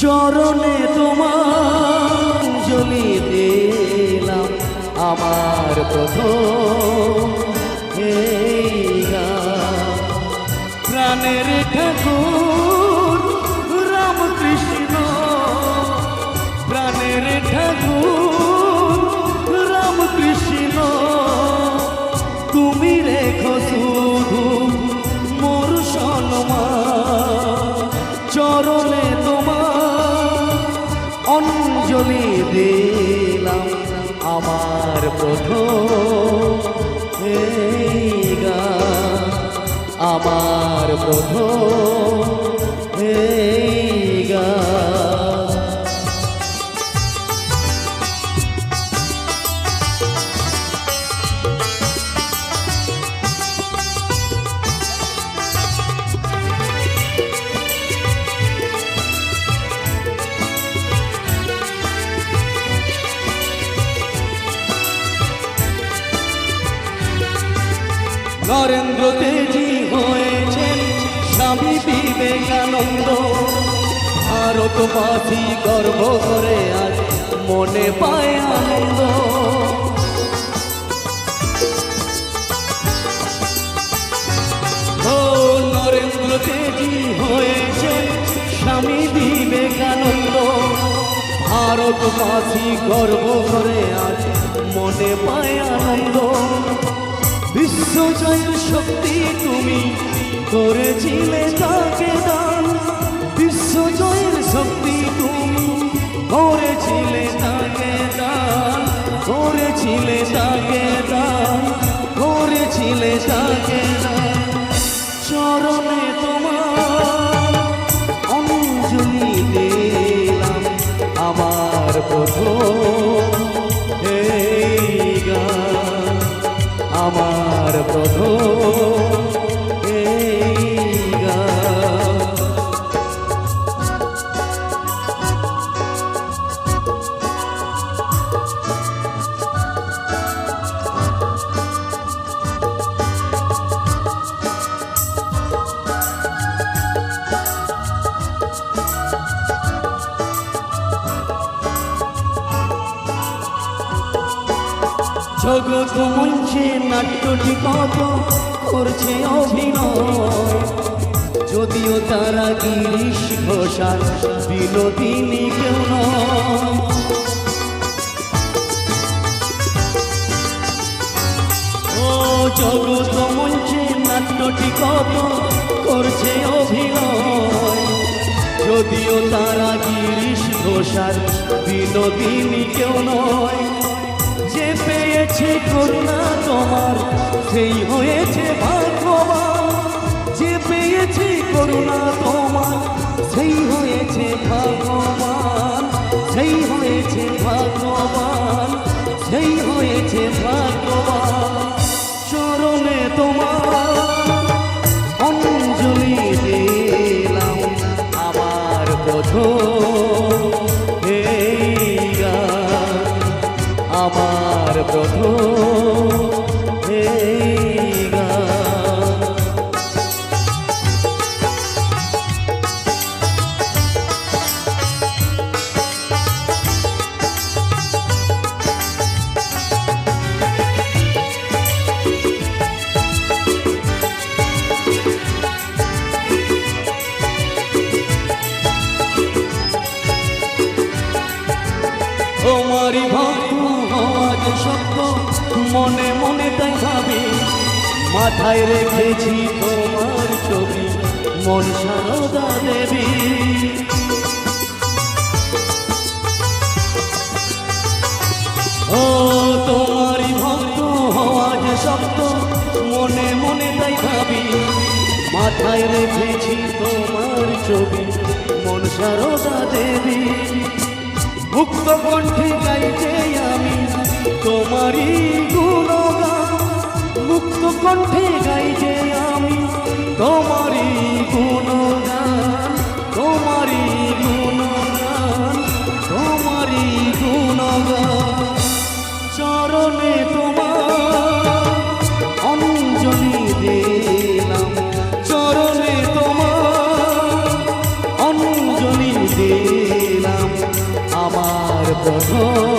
চরণে তোমার অঞ্জলি দিলাম আমার প্রথম। প্রাণের ঠাকুর, রামকৃষ্ণ। প্রাণের ঠাকুর, রামকৃষ্ণ। তুমি রেখো শুধু মোর সম্মান চরণে তোমার অঞ্জলি দিলাম আমার প্রথম এই আমার প্রথম নরেন্দ্র তেজি হয়েছেন স্বামী বিবেকানন্দ। ভারতবাসী গর্ব করে আজ মনে পায় আনন্দ। নরেন্দ্র তেজি হয়েছেন স্বামী বিবেকানন্দ। ভারতবাসী গর্ব করে আজ মনে পায় আনন্দ। বিশ্বজয়ের শক্তি তুমি করেছিলে তাকে দান। বিশ্বজয়ের শক্তি তুমি করেছিলে তাকে দান। করেছিলে তাকে দান। করেছিলে তাকে দান। চরণে আমার প্রথম জগৎ মঞ্চে নাট্যটি কত করছে অভিনয়। যদিও তারা গিরিশ ঘোষাল বিনোদিনী কেউ নয় ও জগৎ মঞ্চে নাট্যটি কত করছে অভিনয়। যদিও তারা গিরিশ ঘোষাল বিনোদিনী কেউ নয় পেয়েছে করুণা তোমার সেই হয়েছে ভাগ্যবান। যে পেয়েছে করুণা তোমার সেই হয়েছে ভাগ্যবান তোমারই ভক্ত যে সত্য, মনে মনে তাই ভাবি। মাথায় রেখেছি তোমার ছবি, মন সারদা দেবী। ও তোমারই ভক্ত হওয়া যে সত্য, মনে মনে তাই ভাবি। মাথায় রেখেছি তোমার ছবি, মন সারদা দেবী। মুক্ত কণ্ঠে গাইতে আমি তোমারই গুণগান। মুক্ত কণ্ঠে প্রথম